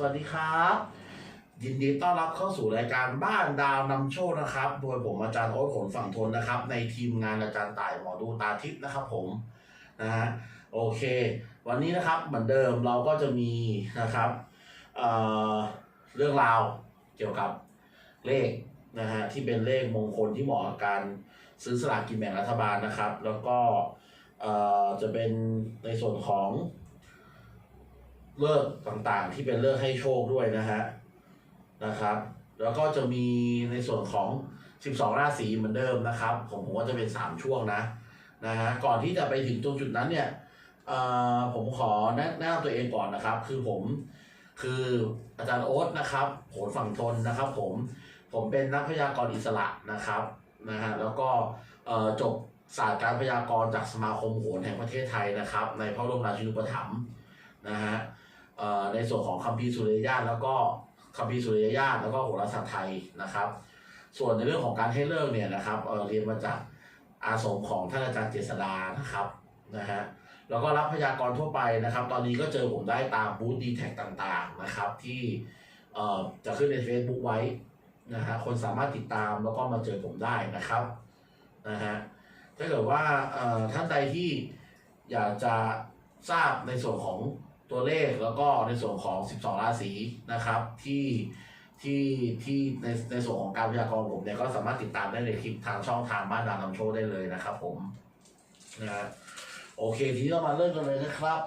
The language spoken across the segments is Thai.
สวัสดีครับ ยินดีต้อนรับเข้าสู่รายการบ้านดาวนำโชคนะครับ โดยผมอาจารย์โอ๊ตผลฝั่งทนนะครับ ในทีมงานอาจารย์ต่ายหมอดูตาทิพย์นะครับผมนะฮะโอเค วันนี้นะครับเหมือนเดิมเราก็จะมีนะครับเอ่อเรื่องราวเกี่ยวกับเลขนะฮะที่เป็นเลขมงคลที่เหมาะกับการซื้อสลากกินแบ่งรัฐบาลนะครับ แล้วก็เอ่อจะเป็นในส่วนของ เลิกต่างๆ ที่เป็นเลิกให้โชคด้วยนะฮะนะครับ แล้วก็จะมีในส่วนของ 12 ราศีเหมือนเดิมนะครับของผมก็จะเป็น 3 ช่วงนะนะฮะก่อนที่จะไปถึงตรงจุดนั้นเนี่ยเอ่อผมขอแนะนำตัวเองก่อนนะครับ คือผมคืออาจารย์โอ๊ตนะครับโหนฝั่งทนนะครับ ผมผมเป็นนักพยากรณ์อิสระนะครับนะฮะแล้วก็จบศาสตร์การพยากรณ์จากสมาคมโหนแห่งประเทศไทยนะครับ ในพระบรมราชินูปถัมภ์นะฮะ ในส่วนของคัมภีร์สุริยญาตแล้วก็คัมภีร์สุริยญาตแล้วก็โหราศาสตร์ไทยนะครับ ส่วนในเรื่องของการให้เลิกเนี่ยนะครับเอ่อเรียนมาจากอาสมของท่านอาจารย์เจษดานะครับนะฮะแล้วก็รับพยากรณ์ทั่วไปนะครับ ตอนนี้ก็เจอผมได้ตามบูธดีแท็ต่างๆนะครับ ที่เอ่อจะขึ้นใน Facebook ไว้นะฮะคนสามารถติดตามแล้วก็มาเจอผมได้นะครับนะฮะถ้าเกิดว่าเอ่อท่านใดที่อยากจะทราบในส่วนของ ตัวเลขแล้วก็ในส่วนของ 12 ราศีนะครับที่ที่ที่ในในส่วนของการพยากรณ์ผมเนี่ยก็สามารถติดตามได้ในคลิปทางช่องทางบ้านดาวนำโชคได้เลยนะครับผมนะโอเคทีนี้เรามาเริ่มกันเลยนะครับ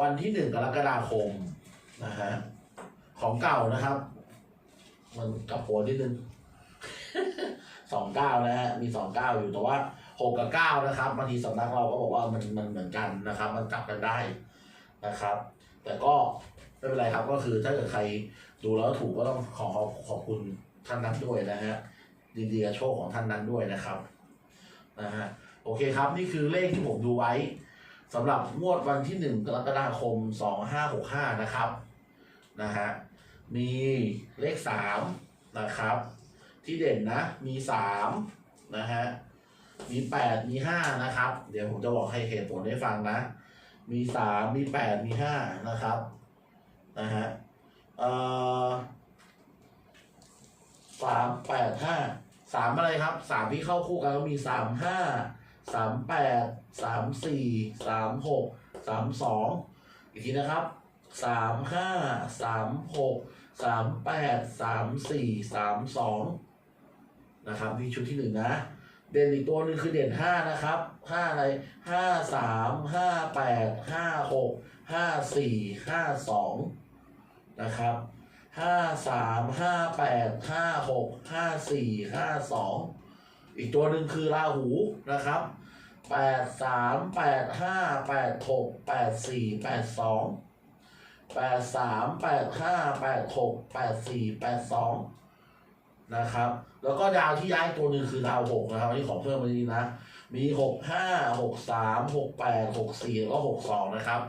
วันที่หนึ่งกรกฎาคมนะฮะของเก่านะครับ มันกลับหัวนิดนึงสองเก้านะฮะมีสองเก้าอยู่แต่ว่าหกกับเก้านะครับบางทีสำนักเราก็บอกว่ามันมันเหมือนกันนะครับ มันกลับกันได้ นะครับ แต่ก็ไม่เป็นไรครับก็คือถ้าเกิดใครดูแล้วถูกก็ต้องขอขอบขอบคุณท่านนั้นด้วยนะฮะดีดีกับโชคของท่านนั้นด้วยนะครับนะฮะโอเคครับนี่คือเลขที่ผมดูไว้สำหรับงวดวันที่หนึ่งกรกฎาคมสองห้าหกห้านะครับนะฮะมีเลขสามนะครับ ที่เด่นนะมีสามนะฮะมีแปดมีห้านะครับ เดี๋ยวผมจะบอกให้เหตุผลให้ฟังนะ มีสามมีแปดมีห้านะครับนะฮะเออสามแปดห้าสามอะไรครับสามที่เข้าคู่กันก็มีสามห้าสามแปดสามสี่สามหกสามสองอีกทีนะครับสามห้าสามหกสามแปดสามสี่สามสองนะครับนี่ชุดที่หนึ่งนะ เด่นอีกตัวหนึ่งคือเด่นห้านะครับห้าอะไรห้าสามห้าแปดห้าหกห้าสี่ห้าสองนะครับห้าสามห้าแปดห้าหกห้าสี่ห้าสองอีกตัวหนึ่งคือราหูนะครับแปดสามแปดห้าแปดหกแปดสี่แปดสองแปดสามแปดห้าแปดหกแปดสี่แปดสองนะครับ แล้วก็ดาวที่ย้ายตัวหนึ่งคือดาวหกนะครับอันนี้ขอเพิ่มมาดีนะ มีหกห้าหกสามหกแปดหกสี่แล้วก็หกสองนะครับ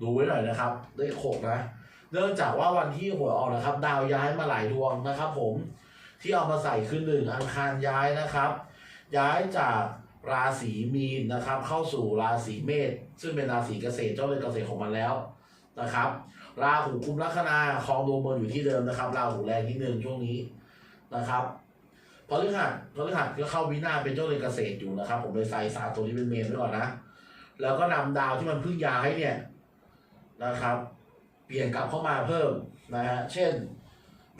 ดูไว้หน่อยนะครับเลขหกนะเนื่องจากว่าวันที่หวยออกนะครับ ดาวย้ายมาหลายดวงนะครับ ผมที่เอามาใส่คือหนึ่งอังคารย้ายนะครับ ย้ายจากราศีมีนนะครับ เข้าสู่ราศีเมษซึ่งเป็นราศีเกษตรเจ้าเรือนเกษตรของมันแล้วนะครับ ราหูกุมลัคนาครองดวงเมืองอยู่ที่เดิมนะครับ ราหูแรงนิดนึงช่วงนี้ นะครับพฤหัสพฤหัสก็เข้าวินาเป็นเจ้าเรือนเกษตรอยู่นะครับ ผมเลยใส่สารตัวนี้เป็นเมนไว้ก่อนนะ แล้วก็นำดาวที่มันเพิ่งย้ายเนี่ยนะครับ เปลี่ยนกลับเข้ามาเพิ่มนะฮะเช่น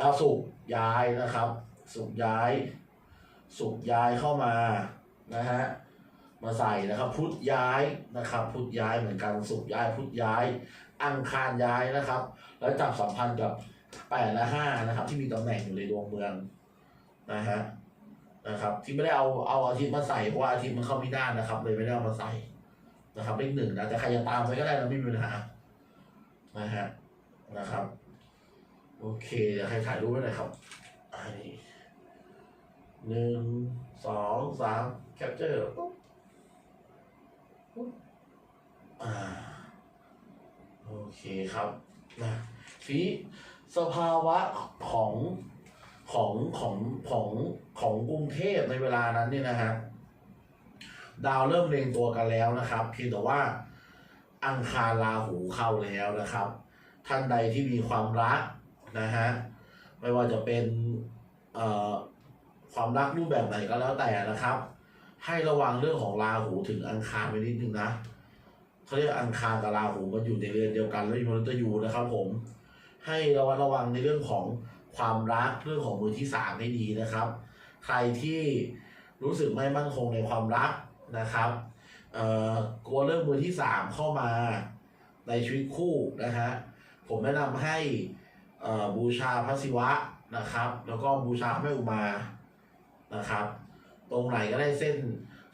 ดาวศุกร์ย้ายนะครับศุกร์ย้าย ศุกร์ย้ายเข้ามานะฮะมาใส่นะครับ พุธย้ายนะครับ พุธย้ายเหมือนกันศุกร์ย้าย พุธย้าย อังคารย้ายนะครับ แล้วจับสัมพันธ์กับแปดและห้านะครับ ที่มีตำแหน่งอยู่ในดวงเมือง นะฮะนะครับ ที่ไม่ได้เอาเอาอาทิตย์มาใส่เพราะว่าอาทิตย์มันเข้าไม่ได้นะครับ เลยไม่ได้เอามาใส่นะครับเลขหนึ่งนะแต่ใครจะตามไปก็ได้นะไม่มีปัญหานะฮะนะครับ โอเคเดี๋ยวใครถ่ายรูปไว้หน่อยครับอันนี้หนึ่งสองสามแคปเจอร์ปุ๊บปุ๊บอ่าโอเคครับนะทีสภาวะของ ของของของของกรุงเทพในเวลานั้นเนี่ยนะฮะดาวเริ่มเรียงตัวกันแล้วนะครับ เพียงแต่ว่าอังคารราหูเข้าแล้วนะครับ ท่านใดที่มีความรักนะฮะไม่ว่าจะเป็นเอ่อความรักรูปแบบไหนก็แล้วแต่นะครับ ให้ระวังเรื่องของราหูถึงอังคารไปนิดนึงนะเขาเรียกอังคารกับราหูมันอยู่ในเรือนเดียวกันแล้วอยู่มนุษย์ยูนะครับผมให้ระวังระวังในเรื่องของ ความรักเรื่องของมือที่สามให้ดีนะครับ ใครที่รู้สึกไม่มั่นคงในความรักนะครับกลัวเรื่องมือที่สามเข้ามาในชีวิตคู่นะฮะผมแนะนำให้บูชาพระศิวะนะครับ แล้วก็บูชาแม่อุมานะครับ ตรงไหนก็ได้เส้น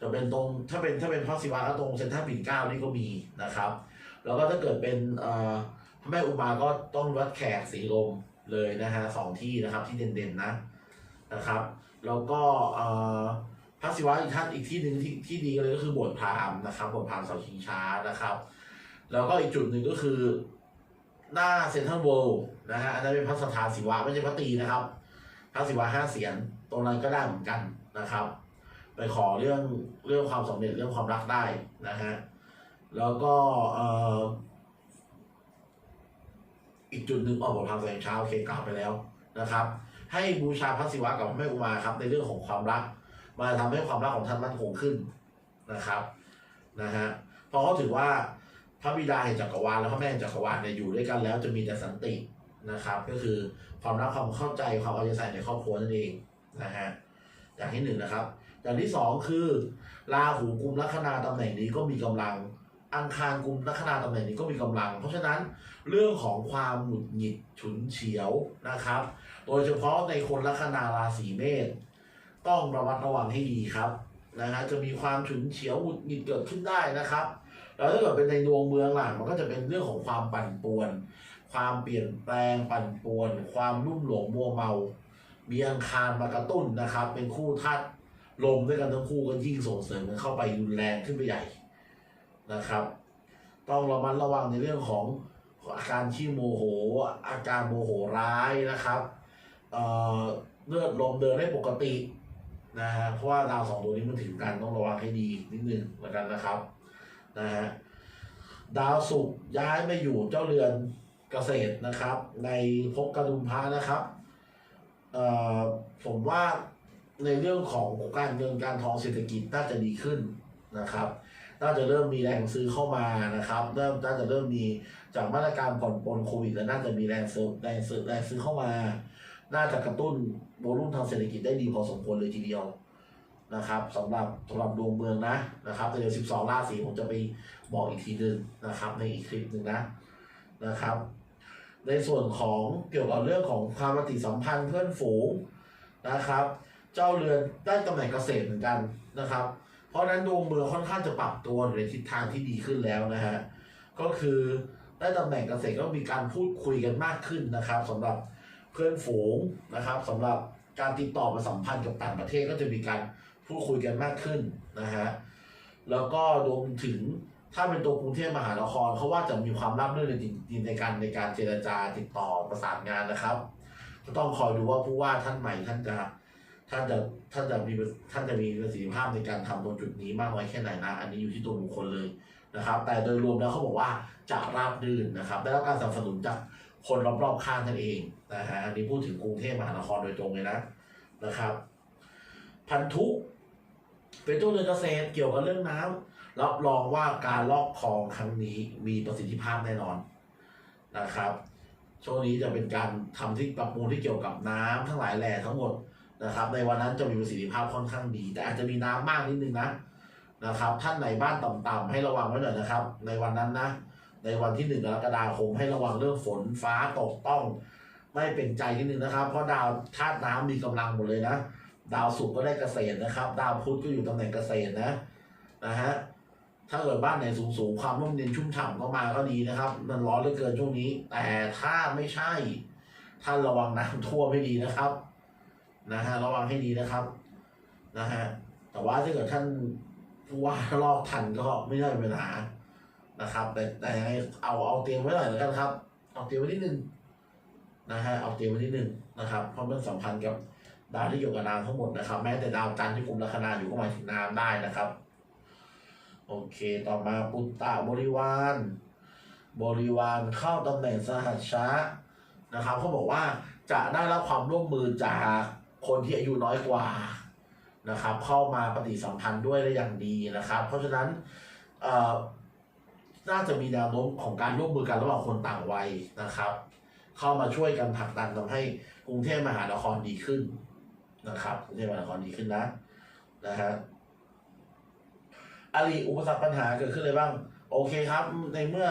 จะเป็นตรงถ้าเป็นถ้าเป็นพระศิวะก็ตรงเซ็นทรัลปิ่นเก้านี่ก็มีนะครับ แล้วก็ถ้าเกิดเป็นพระแม่อุมาก็ต้องวัดแขกสีลม เลยนะฮะสองที่นะครับที่เด่นๆนะนะครับแล้วก็อ่อพระศิวะอีกท่านอีกที่หนึ่งที่ที่ดีเลยก็คือโบสถ์พราหมณ์นะครับโบสถ์พราหมณ์เสาชิงช้านะครับ แล้วก็อีกจุดหนึ่งก็คือหน้าเซ็นทรัลเวิลด์นะฮะอันนั้นเป็นพระสถานศิวะไม่ใช่พระตรีนะครับพระศิวะห้าเสียนตรงนั้นก็ได้เหมือนกันนะครับ ไปขอเรื่องเรื่องความสำเร็จเรื่องความรักได้นะฮะแล้วก็เอ่อ อีกจุดหนึ่งออกบทพรแสงเช้าโอเคกล่าวไปแล้วนะครับ ให้บูชาพระศิวะกับพระแม่อุมาครับ ในเรื่องของความรักมาทำให้ความรักของท่านมั่นคงขึ้นนะครับนะฮะเพราะเขาถือว่าพระบิดาแห่งจักรวาลและพระแม่แห่งจักรวาลเนี่ยอยู่ด้วยกันแล้วจะมีแต่สันตินะครับ ก็คือความรักความเข้าใจความเอาใจใส่ในครอบครัวนั่นเองนะฮะอย่างที่หนึ่งนะครับ อย่างที่สองคือราหูกุมลัคนาตำแหน่งนี้ก็มีกำลัง อังคารกุมลัคนาตำแหน่งนี้ก็มีกำลัง เพราะฉะนั้นเรื่องของความหงุดหงิดฉุนเฉียวนะครับ โดยเฉพาะในคนลัคนาราศีเมษต้องระมัดระวังให้ดีครับนะฮะจะมีความฉุนเฉียวหงุดหงิดเกิดขึ้นได้นะครับแล้วถ้าเกิดเป็นในดวงเมืองล่ะมันก็จะเป็นเรื่องของความปั่นป่วน ความเปลี่ยนแปลงปั่นป่วน ความรุ่มหลงมัวเมา มีอังคารมากระตุ้นนะครับ เป็นคู่ธาตุลมด้วยกันทั้งคู่ก็ยิ่งส่งเสริมกันเข้าไปรุนแรงขึ้นไปใหญ่ นะครับ ต้องระมัดระวังในเรื่องของอาการขี้โมโห อาการโมโหร้ายนะครับเอ่อเลือดลมเดินได้ปกตินะฮะเพราะว่าดาวสองตัวนี้มันถึงกันต้องระวังให้ดีนิดนึงแล้วกันนะครับนะฮะดาวศุกร์ย้ายมาอยู่เจ้าเรือนเกษตรนะครับ ในภพกระดุมพระนะครับเออผมว่าในเรื่องของการเงินการทองเศรษฐกิจน่าจะดีขึ้นนะครับ น่าจะเริ่มมีแรงซื้อเข้ามานะครับเริ่มน่าจะเริ่มมีจากมาตรการผ่อนปลนโควิดแล้วน่าจะมีแรงซื้อแรงซื้อแรงซื้อเข้ามา น่าจะกระตุ้นโวลุ่มทางเศรษฐกิจได้ดีพอสมควรเลยทีเดียวนะครับสำหรับสำหรับดวงเมืองนะนะครับแต่เดี๋ยว12 ราศีผมจะไปบอกอีกทีหนึ่งนะครับ ในอีกคลิปหนึ่งนะนะครับ ในส่วนของเกี่ยวกับเรื่องของความปฏิสัมพันธ์เพื่อนฝูงนะครับ เจ้าเรือนได้ตำแหน่งเกษตรเหมือนกันนะครับ เพราะนั้นดวงเมืองค่อนข้างจะปรับตัวอยู่ในทิศทางที่ดีขึ้นแล้วนะฮะก็คือได้ตำแหน่งเกษตรก็มีการพูดคุยกันมากขึ้นนะครับสำหรับเพื่อนฝูงนะครับสำหรับการติดต่อมาสัมพันธ์กับต่างประเทศก็จะมีการพูดคุยกันมากขึ้นนะฮะแล้วก็รวมถึงถ้าเป็นตัวกรุงเทพมหานครเขาว่าจะมีความราบรื่นในในในการในการเจรจาติดต่อประสานงานนะครับ ก็ต้องคอยดูว่าผู้ว่าท่านใหม่ท่านจะ ท่านจะท่านจะมีท่านจะมีประสิทธิภาพในการทำตรงจุดนี้มากน้อยแค่ไหนนะอันนี้อยู่ที่ตัวบุคคลเลยนะครับ แต่โดยรวมแล้วเขาบอกว่าจะราบรื่นนะครับ ได้รับการสนับสนุนจากคนรอบๆข้างนั่นเองนะฮะอันนี้พูดถึงกรุงเทพมหานครโดยตรงเลยนะนะครับ พันธุเป็นตัวเรือนเกษตรเกี่ยวกับเรื่องน้ำรับรองว่าการลอกคลองครั้งนี้มีประสิทธิภาพแน่นอนนะครับช่วงนี้จะเป็นการทำที่ปรับปรุงที่เกี่ยวกับน้ำทั้งหลายแหล่ทั้งหมด นะครับ ในวันนั้นจะมีประสิทธิภาพค่อนข้างดี แต่อาจจะมีน้ำมากนิดนึงนะนะครับ ท่านไหนบ้านต่ำๆให้ระวังไว้หน่อยนะครับ ในวันนั้นนะ ในวันที่หนึ่งกรกฎาคมให้ระวังเรื่องฝนฟ้าตกต้องไม่เป็นใจนิดนึงนะครับ เพราะดาวธาตุน้ำมีกำลังหมดเลยนะ ดาวศุกร์ก็ได้เกษตรนะครับ ดาวพุธก็อยู่ตำแหน่งเกษตรนะนะฮะถ้าเกิดบ้านไหนสูงสูงๆความร่มเย็นชุ่มฉ่ำก็มาก็ดีนะครับ มันร้อนเหลือเกินช่วงนี้ แต่ถ้าไม่ใช่ท่านระวังน้ำท่วมให้ดีนะครับ นะฮะระวังให้ดีนะครับนะฮะแต่ว่าถ้าเกิดท่านผู้ว่าลอกทันก็ไม่ได้เป็นปัญหานะครับ แต่แต่ยังไงเอาเอาเตรียมไว้หน่อยแล้วกันครับ เอาเตรียมไว้นิดนึงนะฮะเอาเตรียมไว้นิดนึงนะครับเพราะมันสัมพันธ์กับดาวที่เกี่ยวกับน้ำทั้งหมดนะครับ แม้แต่ดาวจันทร์ที่กลุ่มลัคนาอยู่ก็หมายถึงน้ำได้นะครับ โอเคต่อมาปุตตะบริวารบริวารเข้าตำแหน่งสหัสช้านะครับเขาบอกว่าจะได้รับความร่วมมือจาก คนที่อายุน้อยกว่านะครับ เข้ามาปฏิสัมพันธ์ด้วยได้อย่างดีนะครับ เพราะฉะนั้นเอ่อน่าจะมีแนวโน้มของการร่วมมือกันระหว่างคนต่างวัยนะครับ เข้ามาช่วยกันผลักดันทำให้กรุงเทพมหานครดีขึ้นนะครับกรุงเทพมหานครดีขึ้นนะนะฮะอะไรอุปสรรคปัญหาเกิดขึ้นเลยบ้าง โอเคครับ ในเมื่อ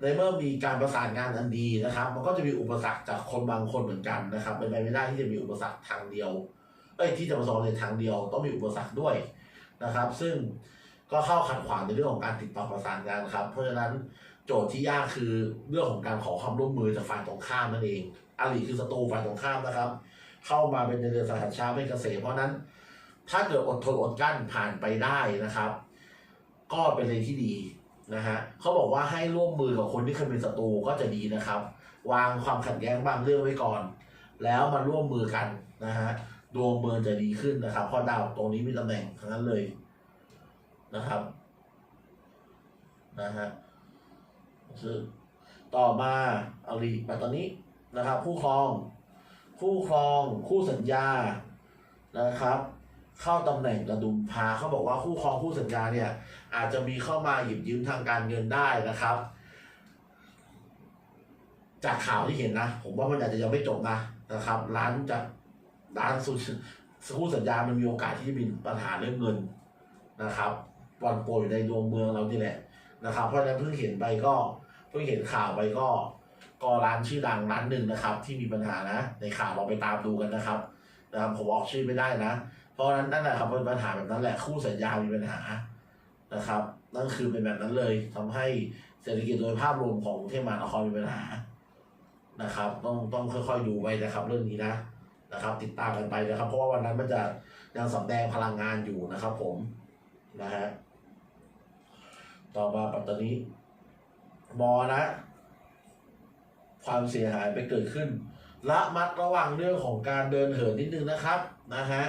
ในเมื่อมีการประสานงานอันดีนะครับ มันก็จะมีอุปสรรคจากคนบางคนเหมือนกันนะครับเป็นไปไม่ได้ที่จะมีอุปสรรคทางเดียวเอ้ยที่จะประสบในทางเดียวต้องมีอุปสรรคด้วยนะครับ ซึ่งก็เข้าขัดขวางในเรื่องของการติดต่อประสานงานครับ เพราะฉะนั้นโจทย์ที่ยากคือเรื่องของการขอความร่วมมือจากฝ่ายตรงข้ามนั่นเองอาลีคือศัตรูฝ่ายตรงข้ามนะครับ เข้ามาเป็นในเรือสหัสช้าเป็นเกษตรเพราะนั้น ถ้าเกิดอดทนอดกั้นผ่านไปได้นะครับ ก็เป็นเลยที่ดี นะฮะเขาบอกว่าให้ร่วมมือกับคนที่เคยเป็นศัตรูก็จะดีนะครับ วางความขัดแย้งบางเรื่องไว้ก่อน แล้วมาร่วมมือกันนะฮะดวงเมืองจะดีขึ้นนะครับเพราะดาวตรงนี้มีตำแหน่งทั้งนั้นเลยนะครับนะฮะซึ่งต่อมาเอาลีมาตอนนี้นะครับคู่ครองคู่ครอง คู่สัญญานะครับ เข้าตำแหน่งกระดุมพาเขาบอกว่าคู่ครองคู่สัญญาเนี่ย อาจจะมีเข้ามาหยิบยืมทางการเงินได้นะครับ จากข่าวที่เห็นนะ ผมว่ามันอาจจะยังไม่จบนะนะครับ ร้านจะร้านสุดคู่สัญญามันมีโอกาสที่จะมีปัญหาเรื่องเงินนะครับวันโปรอยู่ในดวงเมืองเรานี่แหละนะครับ เพราะฉะนั้นเพิ่งเห็นไปก็เพิ่งเห็นข่าวไปก็ก็ร้านชื่อดังร้านหนึ่งนะครับ ที่มีปัญหานะ ในข่าวเราไปตามดูกันนะครับนะครับผมออกชื่อไม่ได้นะ เพราะฉะนั้นนั่นแหละครับเป็นปัญหาแบบนั้นแหละคู่สัญญามีปัญหา นะครับ นั่นคือเป็นแบบนั้นเลยทำให้เศรษฐกิจโดยภาพรวมของกรุงเทพมหานครมีปัญหานะครับ ต้องต้องค่อยๆดูไว้นะครับ เรื่องนี้นะนะครับ ติดตามกันไปนะครับ เพราะว่าวันนั้นมันจะยังสำแดงพลังงานอยู่นะครับ ผมนะฮะต่อมาปัตตานีมอนะ ความเสียหายไปเกิดขึ้น ละมัดระวังเรื่องของการเดินเหินนิดนึงนะครับนะฮะ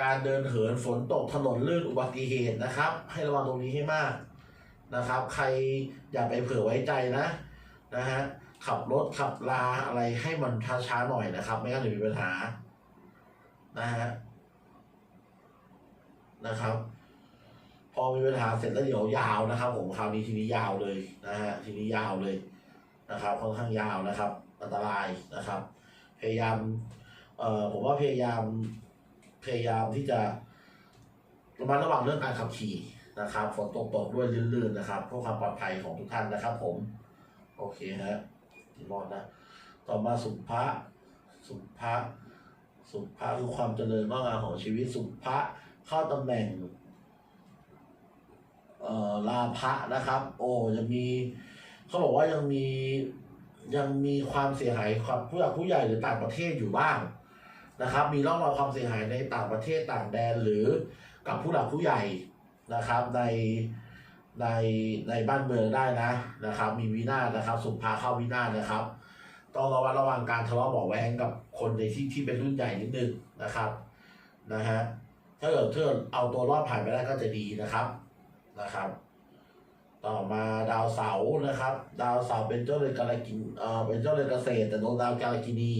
การเดินเหินฝนตกถนนลื่นอุบัติเหตุนะครับ ให้ระวังตรงนี้ให้มากนะครับ ใครอย่าไปเผื่อไว้ใจนะนะฮะขับรถขับลาอะไรให้มันช้าๆหน่อยนะครับ ไม่งั้นเดี๋ยวมีปัญหานะฮะนะครับ พอมีปัญหาเสร็จแล้วเดี๋ยวยาวนะครับ ผมคราวนี้ทีนี้ยาวเลยนะฮะทีนี้ยาวเลยนะครับค่อนข้างยาวนะครับ อันตรายนะครับ พยายามเอ่อผมว่าพยายาม พยายามที่จะระมัดระวังเรื่องการขับขี่นะครับ ฝนตกตกด้วยลื่นๆนะครับเพื่อความปลอดภัยของทุกท่านนะครับ ผม โอเคฮะที่รอดนะ ต่อมาสุภะสุภะสุภะคือความเจริญงอกงามของชีวิตสุภะเข้าตำแหน่งเอ่อลาภะนะครับ โอ้ยังมีเขาบอกว่ายังมียังมีความเสียหายความผู้หลักผู้ใหญ่หรือต่างประเทศอยู่บ้าง นะครับ มีร่องรอยความเสียหายในต่างประเทศต่างแดนหรือกับผู้หลักผู้ใหญ่นะครับในในในบ้านเมืองได้นะนะครับ มีวินาศนะครับสุภาเข้าวินาศนะครับ ต้องระวัดระวังการทะเลาะเบาะแว้งกับคนในที่ที่เป็นรุ่นใหญ่นิดนึงนะครับนะฮะถ้าเกิดเพื่อเอาตัวรอดผ่านไปได้ก็จะดีนะครับนะครับ ต่อมาดาวเสาร์นะครับ ดาวเสาร์เป็นเจ้าเรือนกาลกินเอ่อเป็นเจ้าเรือนเกษตรแต่โดนดาวกาลกินี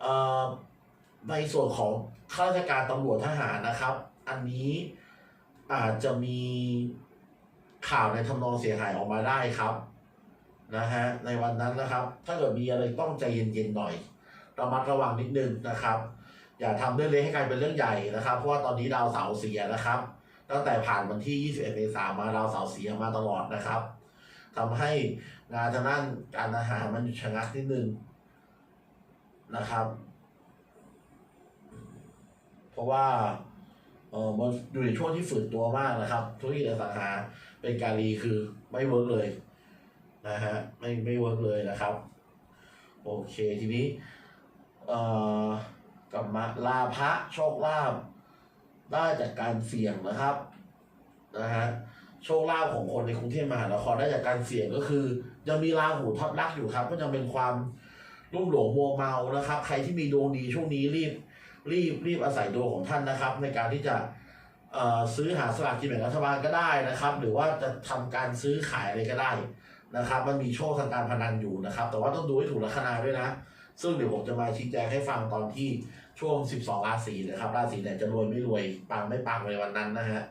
เอ่อ ในส่วนของข้าราชการตำรวจทหารนะครับ อันนี้อาจจะมีข่าวในทำนองเสียหายออกมาได้ครับนะฮะในวันนั้นนะครับ ถ้าเกิดมีอะไรต้องใจเย็นๆหน่อยระมัดระวังนิดนึงนะครับ อย่าทำเรื่องเล็กให้กลายเป็นเรื่องใหญ่นะครับ เพราะว่าตอนนี้ดาวเสาร์เสียนะครับ ตั้งแต่ผ่านวันที่ 21 เมษายนมาดาวเสาร์เสียมาตลอดนะครับทำให้งานทางด้านการอาหารมันหยุดชะงักนิดนึงนะครับ เพราะว่าเออมันอยู่ในช่วงที่ฝืนตัวมากนะครับธุรกิจอสังหาเป็นการีคือไม่เวิร์กเลยนะฮะไม่ไม่เวิร์กเลยนะครับ โอเคทีนี้เอ่อกลับมาลาภะโชคลาภได้จากการเสี่ยงนะครับนะฮะโชคลาภของคนในกรุงเทพมหานครได้จากการเสี่ยงก็คือ ยังมีราหูทับลักอยู่ครับ ก็ยังเป็นความรุ่มหลงมัวเมานะครับ ใครที่มีดวงดีช่วงนี้รีบ รีบรีบอาศัยดวงของท่านนะครับ ในการที่จะเอ่อซื้อหาสลากกินแบ่งรัฐบาลก็ได้นะครับ หรือว่าจะทำการซื้อขายอะไรก็ได้นะครับ มันมีโชคทางการพนันอยู่นะครับ แต่ว่าต้องดูให้ถูกลัคนาด้วยนะ ซึ่งเดี๋ยวผมจะมาชี้แจงให้ฟังตอนที่ช่วง 12 ราศีนะครับ ราศีไหนจะรวยไม่รวยปังไม่ปังในวันนั้นนะฮะ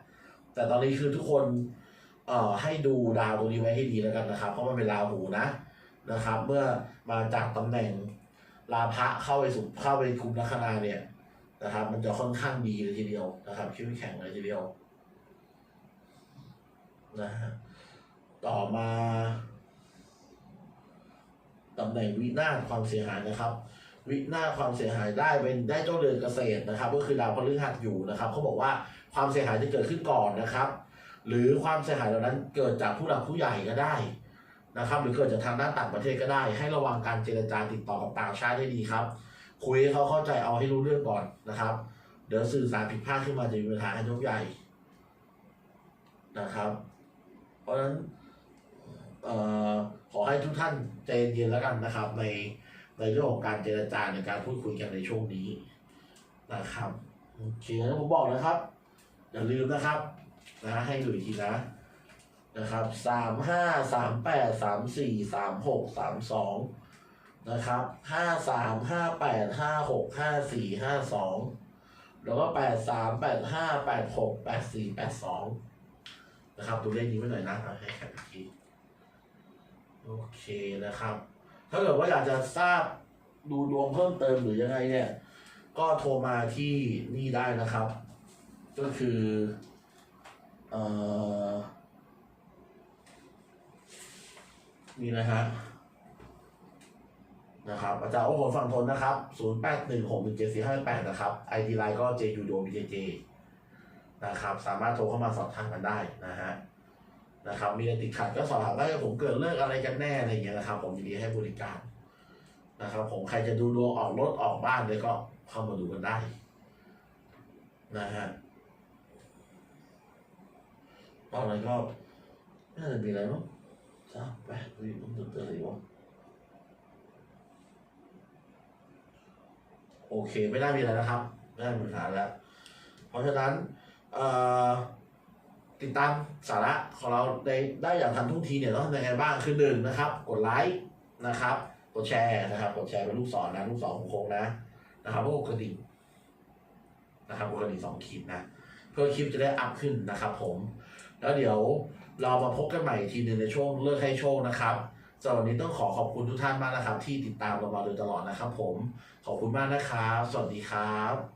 แต่ตอนนี้คือทุกคนเอ่อให้ดูดาวตรงนี้ไว้ให้ดีแล้วกันนะครับ เพราะมันเป็นราหูนะนะครับ เมื่อมาจากตำแหน่งลาภะเข้าไปสู่เข้าไปคุมลัคนาเนี่ย นะครับ มันจะค่อนข้างดีเลยทีเดียวนะครับคิ้วแข็งเลยทีเดียวนะฮะต่อมาตำแหน่งวินาศความเสียหายนะครับ วินาศความเสียหายได้เป็นได้เจ้าเรือนเกษตรนะครับ ก็คือดาวพฤหัสอยู่นะครับเขาบอกว่าความเสียหายจะเกิดขึ้นก่อนนะครับ หรือความเสียหายเหล่านั้นเกิดจากผู้หลักผู้ใหญ่ก็ได้นะครับ หรือเกิดจากทางด้านต่างประเทศก็ได้ ให้ระวังการเจรจาติดต่อกับต่างชาติให้ดีครับ คุยให้เขาเข้าใจเอาให้รู้เรื่องก่อนนะครับ เดี๋ยวสื่อสารผิดพลาดขึ้นมาจะมีปัญหาให้ยกใหญ่นะครับ เพราะฉะนั้นเอ่อขอให้ทุกท่านใจเย็นๆแล้วกันนะครับ ในในเรื่องของการเจรจาในการพูดคุยกันในช่วงนี้นะครับโอเคแล้วผมบอกนะครับ อย่าลืมนะครับนะให้ดูอีกทีนะนะครับสามห้าสามแปดสามสี่สามหกสามสอง นะครับห้าสามห้าแปดห้าหกห้าสี่ห้าสองแล้วก็แปดสามแปดห้าแปดหกแปดสี่แปดสองนะครับตัวเลขนี้ไว้หน่อยนะเอาให้แคปอีกทีโอเคนะครับ ถ้าเกิดว่าอยากจะทราบดูดวงเพิ่มเติมหรือยังไงเนี่ย ก็โทรมาที่นี่ได้นะครับ ก็คือเอ่อนี่นะฮะ นะครับอาจารย์โอ้โหฝั่งทนนะครับ 0 8 1 6 1 7 4 5 8 นะครับ ID ไลน์ก็ JU d o BJJ นะครับ สามารถโทรเข้ามาสอบถามกันได้นะฮะนะครับ มีอะไรติดขัดก็สอบถามได้ผมเกิดเรื่องอะไรกันแน่อะไรอย่างเงี้ยนะครับ ผมยินดีให้บริการนะครับ ผมใครจะดูดวงออกรถออกบ้านเลยก็เข้ามาดูกันได้นะฮะตอนนั้นก็น่าจะมีอะไรมั้งสามแปดวิมันตื่นเต้นอะไรวะ โอเคไม่น่ามีอะไรนะครับ ไม่น่ามีปัญหาแล้ว เพราะฉะนั้นติดตามสาระของเราได้ได้อย่างทันท่วงทีเนี่ยต้องทำยังไงบ้างคือหนึ่งนะครับ กดไลค์นะครับกดแชร์นะครับกดแชร์เป็นลูกศรนะลูกศรของโค้งนะนะครับแล้วก็กดกระดิ่งนะครับกดกระดิ่งสองขีดนะเพื่อคลิปจะได้อัพขึ้นนะครับ ผม แล้วเดี๋ยวเรามาพบกันใหม่ทีหนึ่งในช่วงเลิกให้โชคนะครับ สำหรับวันนี้ต้องขอขอบคุณทุกท่านมากนะครับ ที่ติดตามเรามาโดยตลอดนะครับ ผมขอบคุณมากนะครับ สวัสดีครับ